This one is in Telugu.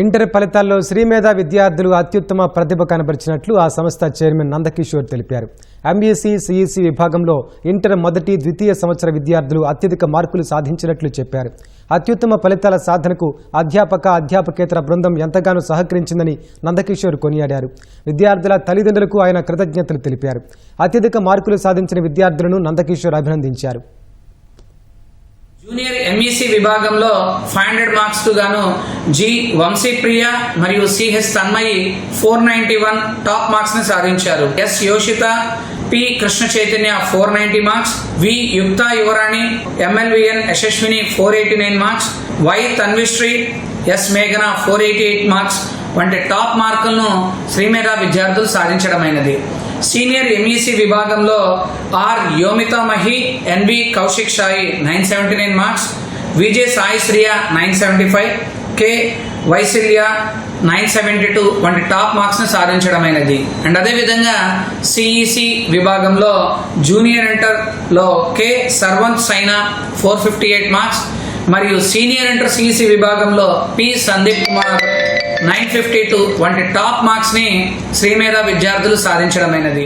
ఇంటర్ ఫలితాల్లో శ్రీమేధ విద్యార్థులు అత్యుత్తమ ప్రతిభ కనబరిచినట్లు ఆ సంస్థ చైర్మన్ నందకిషోర్ తెలిపారు. ఎంబీఎస్సీ సిఈసి విభాగంలో ఇంటర్ మొదటి ద్వితీయ సంవత్సర విద్యార్థులు అత్యధిక మార్కులు సాధించినట్లు చెప్పారు. అత్యుత్తమ ఫలితాల సాధనకు అధ్యాపక అధ్యాపకేతర బృందం ఎంతగానో సహకరించిందని నందకిషోర్ కొనియాడారు. విద్యార్థుల తల్లిదండ్రులకు ఆయన కృతజ్ఞతలు తెలిపారు. అత్యధిక మార్కులు సాధించిన విద్యార్థులను నందకిషోర్ అభినందించారు. జూనియర్ ఎంఈసి విభాగంలో ఫైవ్ హండ్రెడ్ మార్క్స్ గాను జి వంశీప్రియ మరియు CH Tanmayi four ninety one top మార్క్స్ని సాధించారు. S Yoshitha P Krishna Chaitanya four ninety marks V Yukta Yuvarani MLVN Yashaswini four eighty nine marks Y Tanvishri S మేఘన ఫోర్ ఎయిటీ ఎయిట్ మార్క్స్ వంటి టాప్ మార్కులను శ్రీమేధ విద్యార్థులు సాధించడమైనది. సీనియర్ ఎంఈసి విభాగంలో R Yomitamahi NB Kaushik Sai nine seventy nine marks Vijay Sai Shriya nine seventy five K Vaishalya nine seventy two వంటి టాప్ మార్క్స్ని సాధించడమైనది. అండ్ అదేవిధంగా సిఈసి విభాగంలో జూనియర్ ఇంటర్లో K Sarvanth Saina four fifty eight marks మరియు సీనియర్ ఇంటర్ సిఈసి విభాగంలో P Sandeep Kumar nine fifty two వంటి టాప్ మార్క్స్ని శ్రీమేధ విద్యార్థులు సాధించడమైనది.